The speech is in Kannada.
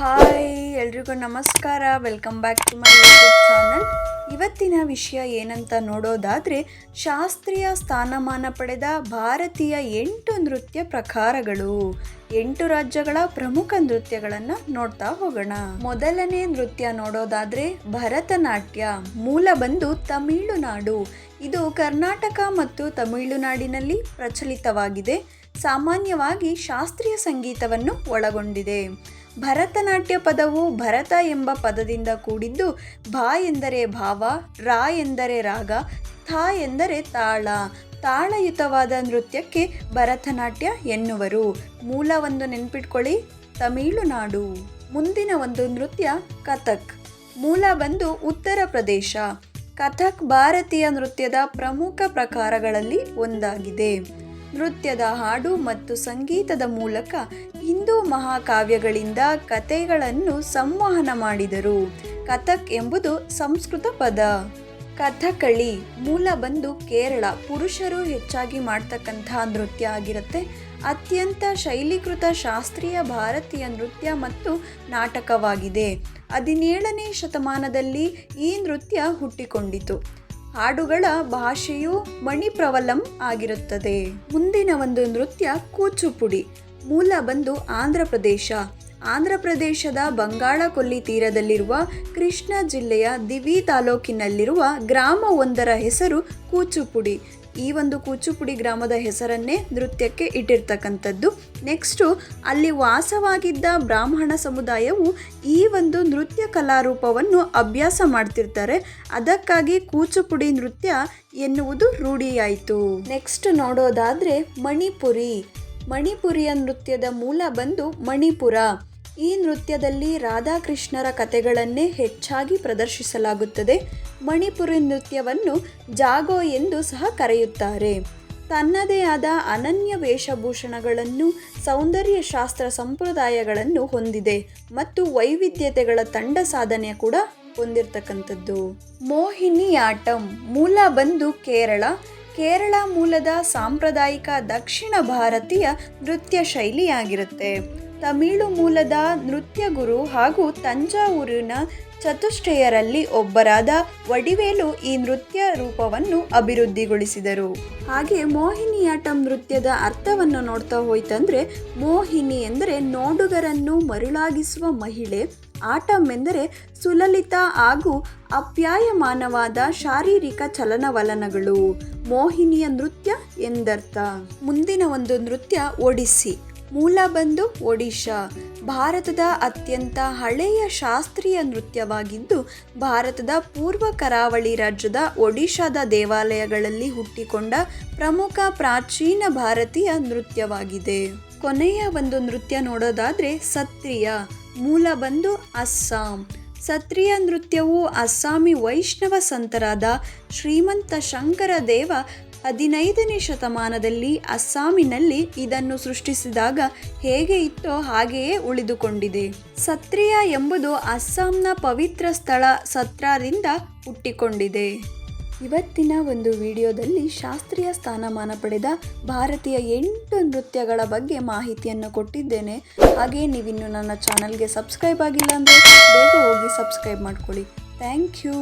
ಹಾಯ್, ಎಲ್ರಿಗೂ ನಮಸ್ಕಾರ. Welcome back to my YouTube channel ಇವತ್ತಿನ ವಿಷಯ ಏನಂತ ನೋಡೋದಾದರೆ, ಶಾಸ್ತ್ರೀಯ ಸ್ಥಾನಮಾನ ಪಡೆದ ಭಾರತೀಯ ಎಂಟು ನೃತ್ಯ ಪ್ರಕಾರಗಳು. ಎಂಟು ರಾಜ್ಯಗಳ ಪ್ರಮುಖ ನೃತ್ಯಗಳನ್ನು ನೋಡ್ತಾ ಹೋಗೋಣ. ಮೊದಲನೇ ನೃತ್ಯ ನೋಡೋದಾದರೆ ಭರತನಾಟ್ಯ. ಮೂಲ ಬಂದು ತಮಿಳುನಾಡು. ಇದು ಕರ್ನಾಟಕ ಮತ್ತು ತಮಿಳುನಾಡಿನಲ್ಲಿ ಪ್ರಚಲಿತವಾಗಿದೆ. ಸಾಮಾನ್ಯವಾಗಿ ಶಾಸ್ತ್ರೀಯ ಸಂಗೀತವನ್ನು ಒಳಗೊಂಡಿದೆ. ಭರತನಾಟ್ಯ ಪದವು ಭರತ ಎಂಬ ಪದದಿಂದ ಕೂಡಿದ್ದು ಭಾ ಎಂದರೆ ಭಾವ, ರಾ ಎಂದರೆ ರಾಗ, ಥಾ ಎಂದರೆ ತಾಳ. ತಾಳಯುತವಾದ ನೃತ್ಯಕ್ಕೆ ಭರತನಾಟ್ಯ ಎನ್ನುವರು. ಮೂಲ ಒಂದು ನೆನ್ಪಿಟ್ಕೊಳ್ಳಿ, ತಮಿಳುನಾಡು. ಮುಂದಿನ ಒಂದು ನೃತ್ಯ ಕಥಕ್. ಮೂಲ ಬಂದು ಉತ್ತರ ಪ್ರದೇಶ. ಕಥಕ್ ಭಾರತೀಯ ನೃತ್ಯದ ಪ್ರಮುಖ ಪ್ರಕಾರಗಳಲ್ಲಿ ಒಂದಾಗಿದೆ. ನೃತ್ಯದ ಹಾಡು ಮತ್ತು ಸಂಗೀತದ ಮೂಲಕ ಹಿಂದೂ ಮಹಾಕಾವ್ಯಗಳಿಂದ ಕಥೆಗಳನ್ನು ಸಂವಹನ ಮಾಡಿದರು. ಕಥಕ್ ಎಂಬುದು ಸಂಸ್ಕೃತ ಪದ. ಕಥಕಳಿ ಮೂಲ ಬಂದು ಕೇರಳ. ಪುರುಷರು ಹೆಚ್ಚಾಗಿ ಮಾಡ್ತಕ್ಕಂಥ ನೃತ್ಯ ಆಗಿರುತ್ತೆ. ಅತ್ಯಂತ ಶೈಲೀಕೃತ ಶಾಸ್ತ್ರೀಯ ಭಾರತೀಯ ನೃತ್ಯ ಮತ್ತು ನಾಟಕವಾಗಿದೆ. ಹದಿನೇಳನೇ ಶತಮಾನದಲ್ಲಿ ಈ ನೃತ್ಯ ಹುಟ್ಟಿಕೊಂಡಿತು. ಹಾಡುಗಳ ಭಾಷೆಯು ಮಣಿಪ್ರವಲಂ ಆಗಿರುತ್ತದೆ. ಮುಂದಿನ ಒಂದು ನೃತ್ಯ ಕೂಚುಪುಡಿ. ಮೂಲ ಬಂದು ಆಂಧ್ರ ಪ್ರದೇಶ. ಆಂಧ್ರ ಪ್ರದೇಶದ ಬಂಗಾಳ ಕೊಲ್ಲಿ ತೀರದಲ್ಲಿರುವ ಕೃಷ್ಣ ಜಿಲ್ಲೆಯ ದಿವಿ ತಾಲೂಕಿನಲ್ಲಿರುವ ಗ್ರಾಮವೊಂದರ ಹೆಸರು ಕೂಚುಪುಡಿ. ಈ ಒಂದು ಕೂಚುಪುಡಿ ಗ್ರಾಮದ ಹೆಸರನ್ನೇ ನೃತ್ಯಕ್ಕೆ ಇಟ್ಟಿರ್ತಕ್ಕಂಥದ್ದು. ನೆಕ್ಸ್ಟು ಅಲ್ಲಿ ವಾಸವಾಗಿದ್ದ ಬ್ರಾಹ್ಮಣ ಸಮುದಾಯವು ಈ ಒಂದು ನೃತ್ಯ ಕಲಾರೂಪವನ್ನು ಅಭ್ಯಾಸ ಮಾಡ್ತಿರ್ತಾರೆ. ಅದಕ್ಕಾಗಿ ಕೂಚುಪುಡಿ ನೃತ್ಯ ಎನ್ನುವುದು ರೂಢಿಯಾಯಿತು. ನೆಕ್ಸ್ಟ್ ನೋಡೋದಾದರೆ ಮಣಿಪುರಿ. ಮಣಿಪುರಿಯ ನೃತ್ಯದ ಮೂಲ ಬಂದು ಮಣಿಪುರ. ಈ ನೃತ್ಯದಲ್ಲಿ ರಾಧಾಕೃಷ್ಣರ ಕಥೆಗಳನ್ನೇ ಹೆಚ್ಚಾಗಿ ಪ್ರದರ್ಶಿಸಲಾಗುತ್ತದೆ. ಮಣಿಪುರಿ ನೃತ್ಯವನ್ನು ಜಾಗೋ ಎಂದು ಸಹ ಕರೆಯುತ್ತಾರೆ. ತನ್ನದೇ ಆದ ಅನನ್ಯ ವೇಷಭೂಷಣಗಳನ್ನು ಸೌಂದರ್ಯ ಶಾಸ್ತ್ರ ಸಂಪ್ರದಾಯಗಳನ್ನು ಹೊಂದಿದೆ ಮತ್ತು ವೈವಿಧ್ಯತೆಗಳ ತಂಡ ಸಾಧನೆ ಕೂಡ ಹೊಂದಿರತಕ್ಕಂಥದ್ದು. ಮೋಹಿನಿಯಾಟಂ ಮೂಲ ಬಂದು ಕೇರಳ. ಕೇರಳ ಮೂಲದ ಸಾಂಪ್ರದಾಯಿಕ ದಕ್ಷಿಣ ಭಾರತೀಯ ನೃತ್ಯ ಶೈಲಿಯಾಗಿರುತ್ತೆ. ತಮಿಳು ಮೂಲದ ನೃತ್ಯ ಗುರು ಹಾಗೂ ತಂಜಾವೂರಿನ ಚತುಷ್ಟಯರಲ್ಲಿ ಒಬ್ಬರಾದ ವಡಿವೇಲು ಈ ನೃತ್ಯ ರೂಪವನ್ನು ಅಭಿವೃದ್ಧಿಗೊಳಿಸಿದರು. ಹಾಗೆ ಮೋಹಿನಿಯಾಟಂ ನೃತ್ಯದ ಅರ್ಥವನ್ನು ನೋಡ್ತಾ ಹೋಯ್ತಂದ್ರೆ, ಮೋಹಿನಿ ಎಂದರೆ ನೋಡುಗರನ್ನು ಮರುಳಾಗಿಸುವ ಮಹಿಳೆ ಆಟಂ ಎಂದರೆ ಸುಲಲಿತ ಹಾಗೂ ಅಪ್ಯಾಯಮಾನವಾದ ಶಾರೀರಿಕ ಚಲನವಲನಗಳು. ಮೋಹಿನಿಯ ನೃತ್ಯ ಎಂದರ್ಥ. ಮುಂದಿನ ಒಂದು ನೃತ್ಯ ಒಡಿಸ್ಸಿ ಮೂಲ ಬಂದು ಒಡಿಶಾ. ಭಾರತದ ಅತ್ಯಂತ ಹಳೆಯ ಶಾಸ್ತ್ರೀಯ ನೃತ್ಯವಾಗಿದ್ದು, ಭಾರತದ ಪೂರ್ವ ಕರಾವಳಿ ರಾಜ್ಯದ ಒಡಿಶಾದ ದೇವಾಲಯಗಳಲ್ಲಿ ಹುಟ್ಟಿಕೊಂಡ ಪ್ರಮುಖ ಪ್ರಾಚೀನ ಭಾರತೀಯ ನೃತ್ಯವಾಗಿದೆ. ಕೊನೆಯ ಒಂದು ನೃತ್ಯ ನೋಡೋದಾದ್ರೆ ಸತ್ರಿಯ ಮೂಲ ಬಂದು ಅಸ್ಸಾಂ. ಸತ್ರಿಯ ನೃತ್ಯವು ಅಸ್ಸಾಮಿ ವೈಷ್ಣವ ಸಂತರಾದ ಶ್ರೀಮಂತ ಶಂಕರ ದೇವ ಹದಿನೈದನೇ ಶತಮಾನದಲ್ಲಿ ಅಸ್ಸಾಮಿನಲ್ಲಿ ಇದನ್ನು ಸೃಷ್ಟಿಸಿದಾಗ ಹೇಗೆ ಇತ್ತೋ ಹಾಗೆಯೇ ಉಳಿದುಕೊಂಡಿದೆ. ಸತ್ರಿಯ ಎಂಬುದು ಅಸ್ಸಾಂನ ಪವಿತ್ರ ಸ್ಥಳ ಸತ್ರಾದಿಂದ ಹುಟ್ಟಿಕೊಂಡಿದೆ. ಇವತ್ತಿನ ಒಂದು ವಿಡಿಯೋದಲ್ಲಿ ಶಾಸ್ತ್ರೀಯ ಸ್ಥಾನಮಾನ ಪಡೆದ ಭಾರತೀಯ ಎಂಟು ನೃತ್ಯಗಳ ಬಗ್ಗೆ ಮಾಹಿತಿಯನ್ನು ಕೊಟ್ಟಿದ್ದೇನೆ. ಹಾಗೆ ನೀವಿನ್ನು ನನ್ನ ಚಾನಲ್ಗೆ ಸಬ್ಸ್ಕ್ರೈಬ್ ಆಗಿಲ್ಲ ಅಂದರೆ ಬೇಗ ಹೋಗಿ ಸಬ್ಸ್ಕ್ರೈಬ್ ಮಾಡ್ಕೊಳ್ಳಿ. Thank you.